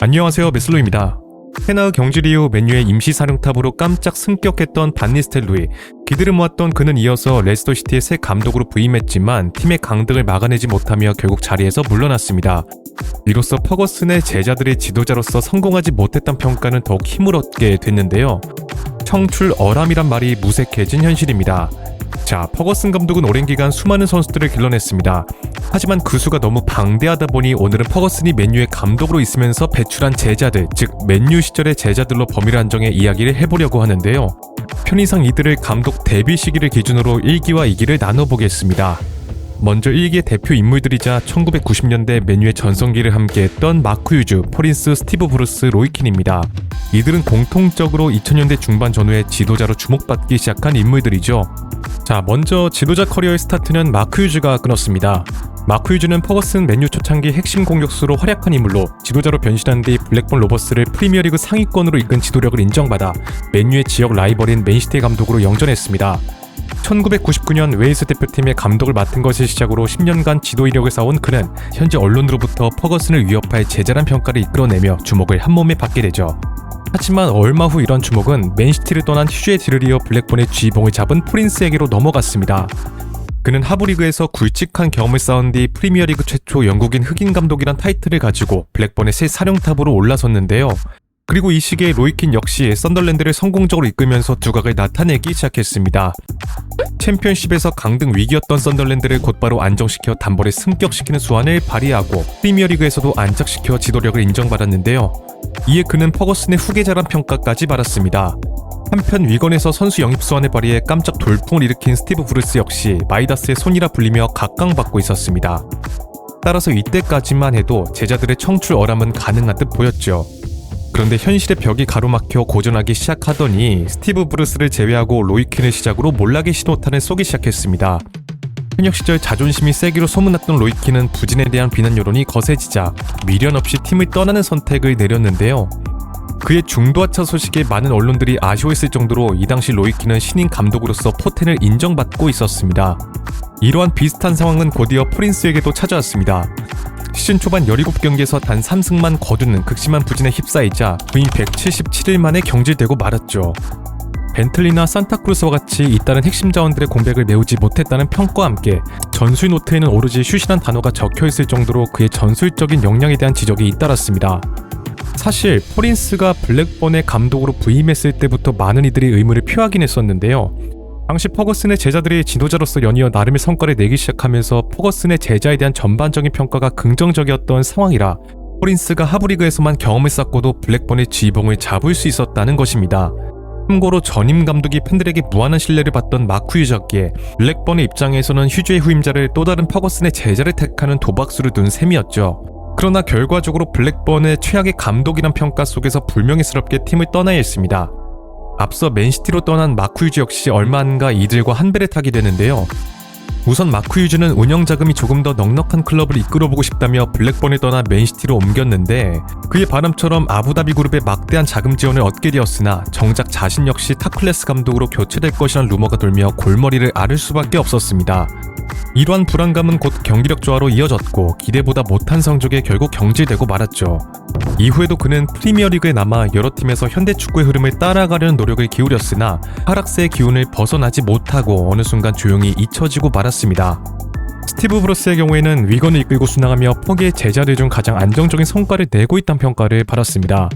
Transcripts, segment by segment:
안녕하세요 메슬로입니다. 테나의 경질 이후 맨유의 임시 사령탑으로 깜짝 승격했던 반니스텔로이 기대를 모았던 그는 이어서 레스터 시티의 새 감독으로 부임했지만 팀의 강등을 막아내지 못하며 결국 자리에서 물러났습니다. 이로써 퍼거슨의 제자들의 지도자로서 성공하지 못했던 평가는 더욱 힘을 얻게 됐는데요. 청출 어람이란 말이 무색해진 현실입니다. 자, 퍼거슨 감독은 오랜 기간 수많은 선수들을 길러냈습니다. 하지만 그 수가 너무 방대하다 보니 오늘은 퍼거슨이 맨유의 감독으로 있으면서 배출한 제자들, 즉 맨유 시절의 제자들로 범위를 한정해 이야기를 해보려고 하는데요. 편의상 이들을 감독 데뷔 시기를 기준으로 1기와 2기를 나눠보겠습니다. 먼저 1기의 대표 인물들이자 1990년대 맨유의 전성기를 함께했던 마크 유즈, 포린스, 스티브 브루스, 로이킨입니다. 이들은 공통적으로 2000년대 중반 전후의 지도자로 주목받기 시작한 인물들이죠. 자, 먼저 지도자 커리어의 스타트는 마크 유즈가 끊었습니다. 마크 유즈는 퍼거슨 맨유 초창기 핵심 공격수로 활약한 인물로 지도자로 변신한 뒤 블랙본 로버스를 프리미어리그 상위권으로 이끈 지도력을 인정받아 맨유의 지역 라이벌인 맨시티 감독으로 영전했습니다. 1999년 웨일스 대표팀의 감독을 맡은 것을 시작으로 10년간 지도 이력을 쌓아온 그는 현재 언론으로부터 퍼거슨을 위협할 제자란 평가를 이끌어내며 주목을 한몸에 받게 되죠. 하지만 얼마 후 이런 주목은 맨시티를 떠난 휴즈의 이어 블랙본의 쥐봉을 잡은 프린스에게로 넘어갔습니다. 그는 하브리그에서 굵직한 경험을 쌓은 뒤 프리미어리그 최초 영국인 흑인 감독이란 타이틀을 가지고 블랙본의 새 사령탑으로 올라섰는데요. 그리고 이 시기에 로이킨 역시 썬덜랜드를 성공적으로 이끌면서 두각을 나타내기 시작했습니다. 챔피언십에서 강등 위기였던 썬덜랜드를 곧바로 안정시켜 단번에 승격시키는 수완을 발휘하고 프리미어리그에서도 안착시켜 지도력을 인정받았는데요. 이에 그는 퍼거슨의 후계자란 평가까지 받았습니다. 한편 위건에서 선수 영입 수완을 발휘해 깜짝 돌풍을 일으킨 스티브 브루스 역시 마이다스의 손이라 불리며 각광받고 있었습니다. 따라서 이때까지만 해도 제자들의 청출 어람은 가능한 듯 보였죠. 그런데 현실의 벽이 가로막혀 고전하기 시작하더니 스티브 브루스를 제외하고 로이킨을 시작으로 몰락의 신호탄을 쏘기 시작했습니다. 현역 시절 자존심이 세기로 소문났던 로이킨은 부진에 대한 비난 여론이 거세지자 미련 없이 팀을 떠나는 선택을 내렸는데요. 그의 중도하차 소식에 많은 언론들이 아쉬워했을 정도로 이 당시 로이킨은 신인 감독으로서 포텐을 인정받고 있었습니다. 이러한 비슷한 상황은 곧이어 프린스에게도 찾아왔습니다. 시즌 초반 17경기에서 단 3승만 거두는 극심한 부진에 휩싸이자 부인 177일 만에 경질되고 말았죠. 벤틀리나 산타크루스와 같이 잇따른 핵심 자원들의 공백을 메우지 못했다는 평가와 함께 전술 노트에는 오로지 슈시란 단어가 적혀있을 정도로 그의 전술적인 역량에 대한 지적이 잇따랐습니다. 사실 포린스가 블랙번의 감독으로 부임했을 때부터 많은 이들이 의문을 표하긴 했었는데요. 당시 퍼거슨의 제자들이 지도자로서 연이어 나름의 성과를 내기 시작하면서 퍼거슨의 제자에 대한 전반적인 평가가 긍정적이었던 상황이라 포린스가 하브리그에서만 경험을 쌓고도 블랙번의 지봉을 잡을 수 있었다는 것입니다. 참고로 전임 감독이 팬들에게 무한한 신뢰를 받던 마크 유저기에 블랙번의 입장에서는 휴즈의 후임자를 또 다른 퍼거슨의 제자를 택하는 도박수를 둔 셈이었죠. 그러나 결과적으로 블랙번의 최악의 감독이란 평가 속에서 불명예스럽게 팀을 떠나야 했습니다. 앞서 맨시티로 떠난 마크 유즈 역시 얼마 안가 이들과 한 배를 타게 되는데요. 우선 마크 유즈는 운영 자금이 조금 더 넉넉한 클럽을 이끌어보고 싶다며 블랙번을 떠나 맨시티로 옮겼는데 그의 바람처럼 아부다비 그룹의 막대한 자금 지원을 얻게 되었으나 정작 자신 역시 탑클래스 감독으로 교체될 것이란 루머가 돌며 골머리를 앓을 수밖에 없었습니다. 이러한 불안감은 곧 경기력 저하로 이어졌고 기대보다 못한 성적에 결국 경질되고 말았죠. 이후에도 그는 프리미어리그에 남아 여러 팀에서 현대 축구의 흐름을 따라가려는 노력을 기울였으나 하락세의 기운을 벗어나지 못하고 어느 순간 조용히 잊혀지고 말았습니다. 스티브 브로스의 경우에는 위건을 이끌고 순항하며 포기의 제자들 중 가장 안정적인 성과를 내고 있다는 평가를 받았습니다.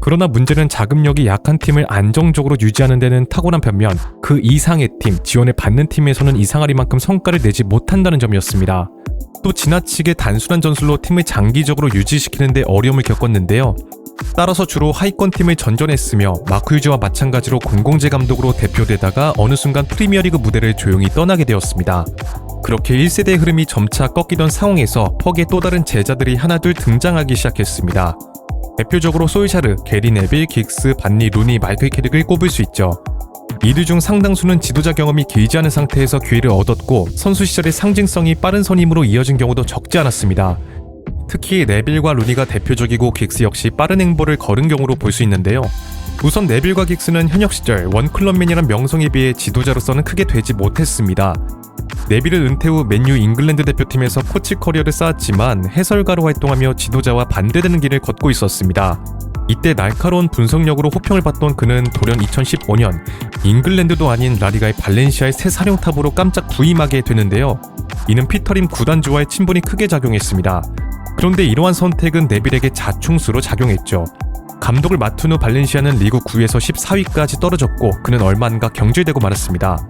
그러나 문제는 자금력이 약한 팀을 안정적으로 유지하는 데는 탁월한 반면 그 이상의 팀, 지원을 받는 팀에서는 이상하리만큼 성과를 내지 못한다는 점이었습니다. 또 지나치게 단순한 전술로 팀을 장기적으로 유지시키는 데 어려움을 겪었는데요. 따라서 주로 하위권 팀을 전전했으며 마크 유즈와 마찬가지로 공공재 감독으로 대표되다가 어느 순간 프리미어리그 무대를 조용히 떠나게 되었습니다. 그렇게 1세대의 흐름이 점차 꺾이던 상황에서 퍽의 또 다른 제자들이 하나둘 등장하기 시작했습니다. 대표적으로 소이샤르, 게리 네빌, 긱스, 반니, 루니, 마이클 캐릭을 꼽을 수 있죠. 이들 중 상당수는 지도자 경험이 길지 않은 상태에서 기회를 얻었고 선수 시절의 상징성이 빠른 선임으로 이어진 경우도 적지 않았습니다. 특히 네빌과 루니가 대표적이고 긱스 역시 빠른 행보를 걸은 경우로 볼 수 있는데요. 우선 네빌과 긱스는 현역 시절 원클럽맨이란 명성에 비해 지도자로서는 크게 되지 못했습니다. 네빌은 은퇴 후 맨유 잉글랜드 대표팀에서 코치 커리어를 쌓았지만 해설가로 활동하며 지도자와 반대되는 길을 걷고 있었습니다. 이때 날카로운 분석력으로 호평을 받던 그는 돌연 2015년 잉글랜드도 아닌 라리가의 발렌시아의 새 사령탑으로 깜짝 부임하게 되는데요. 이는 피터림 구단주와의 친분이 크게 작용했습니다. 그런데 이러한 선택은 네빌에게 자충수로 작용했죠. 감독을 맡은 후 발렌시아는 리그 9에서 14위까지 떨어졌고 그는 얼마 안가 경질되고 말았습니다.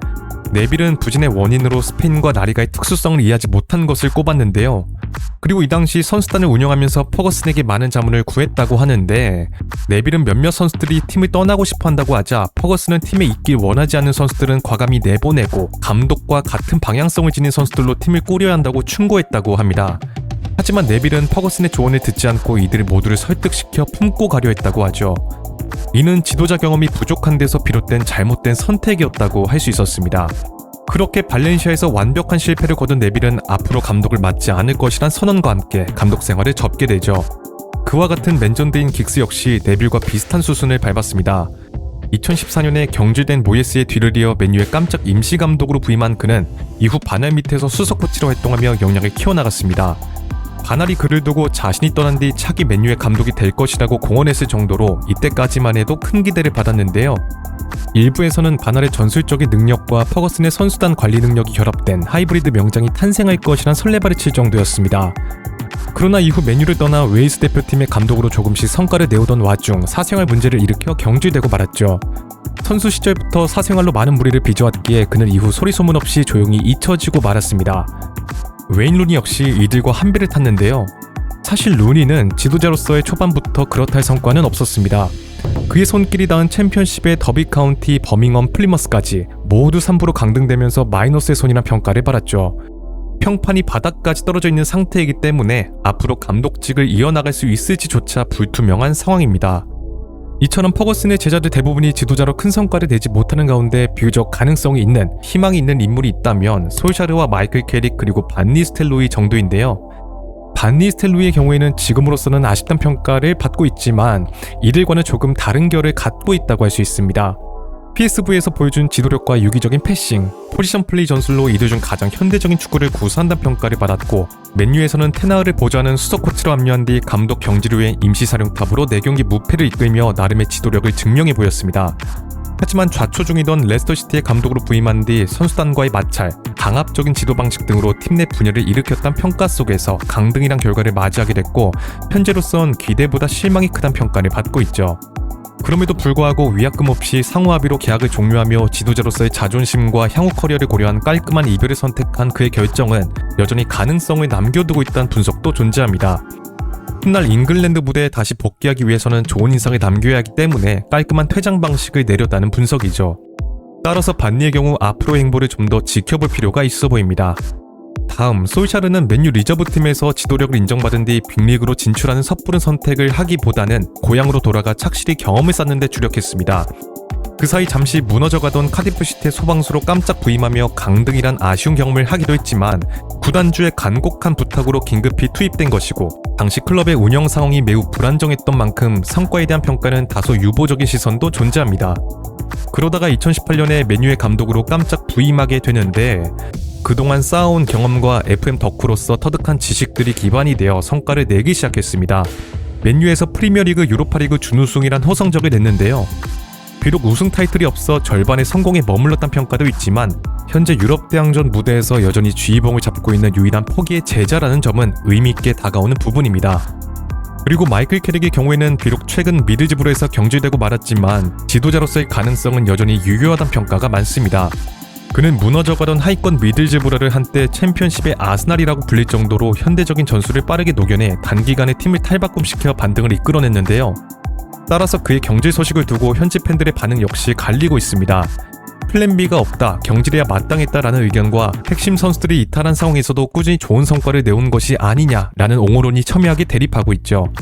네빌은 부진의 원인으로 스페인과 라리가의 특수성을 이해하지 못한 것을 꼽았는데요. 그리고 이 당시 선수단을 운영하면서 퍼거슨에게 많은 자문을 구했다고 하는데 네빌은 몇몇 선수들이 팀을 떠나고 싶어 한다고 하자 퍼거슨은 팀에 있길 원하지 않는 선수들은 과감히 내보내고 감독과 같은 방향성을 지닌 선수들로 팀을 꾸려야 한다고 충고했다고 합니다. 하지만 네빌은 퍼거슨의 조언을 듣지 않고 이들 모두를 설득시켜 품고 가려 했다고 하죠. 이는 지도자 경험이 부족한 데서 비롯된 잘못된 선택이었다고 할 수 있었습니다. 그렇게 발렌시아에서 완벽한 실패를 거둔 네빌은 앞으로 감독을 맡지 않을 것이란 선언과 함께 감독 생활을 접게 되죠. 그와 같은 맨전드인 긱스 역시 네빌과 비슷한 수순을 밟았습니다. 2014년에 경질된 모예스의 뒤를 이어 맨유의 깜짝 임시 감독으로 부임한 그는 이후 바날 밑에서 수석 코치로 활동하며 역량을 키워나갔습니다. 바날이 그를 두고 자신이 떠난 뒤 차기 맨유의 감독이 될 것이라고 공언했을 정도로 이때까지만 해도 큰 기대를 받았는데요. 일부에서는 바날의 전술적인 능력과 퍼거슨의 선수단 관리 능력이 결합된 하이브리드 명장이 탄생할 것이란 설레발을 칠 정도였습니다. 그러나 이후 맨유를 떠나 웨이스 대표팀의 감독으로 조금씩 성과를 내오던 와중 사생활 문제를 일으켜 경질되고 말았죠. 선수 시절부터 사생활로 많은 무리를 빚어왔기에 그는 이후 소리소문 없이 조용히 잊혀지고 말았습니다. 웨인 루니 역시 이들과 한 배를 탔는데요. 사실 루니는 지도자로서의 초반부터 그렇다 할 성과는 없었습니다. 그의 손길이 닿은 챔피언십의 더비 카운티, 버밍엄, 플리머스까지 모두 3부로 강등되면서 마이너스의 손이란 평가를 받았죠. 평판이 바닥까지 떨어져 있는 상태이기 때문에 앞으로 감독직을 이어나갈 수 있을지조차 불투명한 상황입니다. 이처럼 퍼거슨의 제자들 대부분이 지도자로 큰 성과를 내지 못하는 가운데 비교적 가능성이 있는 희망이 있는 인물이 있다면 솔샤르와 마이클 캐릭 그리고 반니 스텔로이 정도인데요. 반니 스텔로이의 경우에는 지금으로서는 아쉽단 평가를 받고 있지만 이들과는 조금 다른 결을 갖고 있다고 할 수 있습니다. PSV에서 보여준 지도력과 유기적인 패싱, 포지션 플레이 전술로 이들 중 가장 현대적인 축구를 구사한다는 평가를 받았고 맨유에서는 테나흐를 보좌하는 수석 코치로 합류한 뒤 감독 후에 임시사령탑으로 4경기 무패를 이끌며 나름의 지도력을 증명해 보였습니다. 하지만 좌초 중이던 레스터시티의 감독으로 부임한 뒤 선수단과의 마찰, 강압적인 지도 방식 등으로 팀 내 분열을 일으켰던 평가 속에서 강등이란 결과를 맞이하게 됐고 현재로선 기대보다 실망이 크단 평가를 받고 있죠. 그럼에도 불구하고 위약금 없이 상호 합의로 계약을 종료하며 지도자로서의 자존심과 향후 커리어를 고려한 깔끔한 이별을 선택한 그의 결정은 여전히 가능성을 남겨두고 있다는 분석도 존재합니다. 훗날 잉글랜드 무대에 다시 복귀하기 위해서는 좋은 인상을 남겨야 하기 때문에 깔끔한 퇴장 방식을 내렸다는 분석이죠. 따라서 반니의 경우 앞으로의 행보를 좀 더 지켜볼 필요가 있어 보입니다. 다음 솔샤르는 맨유 리저브 팀에서 지도력을 인정받은 뒤 빅리그로 진출하는 섣부른 선택을 하기보다는 고향으로 돌아가 착실히 경험을 쌓는 데 주력했습니다. 그 사이 잠시 무너져가던 카디프시티의 소방수로 깜짝 부임하며 강등이란 아쉬운 경험을 하기도 했지만 구단주의 간곡한 부탁으로 긴급히 투입된 것이고 당시 클럽의 운영 상황이 매우 불안정했던 만큼 성과에 대한 평가는 다소 유보적인 시선도 존재합니다. 그러다가 2018년에 메뉴의 감독으로 깜짝 부임하게 되는데 그동안 쌓아온 경험과 FM 덕후로서 터득한 지식들이 기반이 되어 성과를 내기 시작했습니다. 맨유에서 프리미어리그 유로파리그 준우승이란 호성적을 냈는데요. 비록 우승 타이틀이 없어 절반의 성공에 머물렀단 평가도 있지만 현재 유럽 대항전 무대에서 여전히 쥐봉을 잡고 있는 유일한 포기의 제자라는 점은 의미 있게 다가오는 부분입니다. 그리고 마이클 캐릭의 경우에는 비록 최근 미드즈브로에서 경질되고 말았지만 지도자로서의 가능성은 여전히 유효하다는 평가가 많습니다. 그는 무너져가던 하위권 미들즈브라를 한때 챔피언십의 아스날이라고 불릴 정도로 현대적인 전술을 빠르게 녹여내 단기간에 팀을 탈바꿈시켜 반등을 이끌어냈는데요. 따라서 그의 경질 소식을 두고 현지 팬들의 반응 역시 갈리고 있습니다. 플랜 B가 없다, 경질해야 마땅했다라는 의견과 핵심 선수들이 이탈한 상황에서도 꾸준히 좋은 성과를 내온 것이 아니냐라는 옹호론이 첨예하게 대립하고 있죠.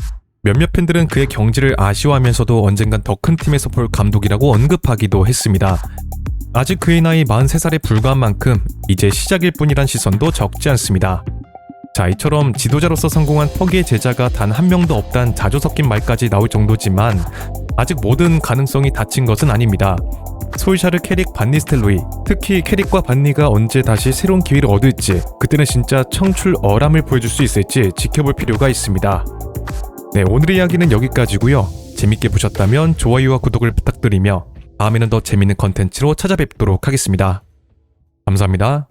몇몇 팬들은 그의 경질을 아쉬워하면서도 언젠간 더 큰 팀에서 볼 감독이라고 언급하기도 했습니다. 아직 그의 나이 43살에 불과한 만큼 이제 시작일 뿐이란 시선도 적지 않습니다. 자, 이처럼 지도자로서 성공한 퍼기의 제자가 단 한 명도 없단 자조 섞인 말까지 나올 정도지만 아직 모든 가능성이 닫힌 것은 아닙니다. 솔샤르, 캐릭, 반니 스텔로이 특히 캐릭과 반니가 언제 다시 새로운 기회를 얻을지 그때는 진짜 청출 어람을 보여줄 수 있을지 지켜볼 필요가 있습니다. 네, 오늘의 이야기는 여기까지고요. 재밌게 보셨다면 좋아요와 구독을 부탁드리며 다음에는 더 재밌는 컨텐츠로 찾아뵙도록 하겠습니다. 감사합니다.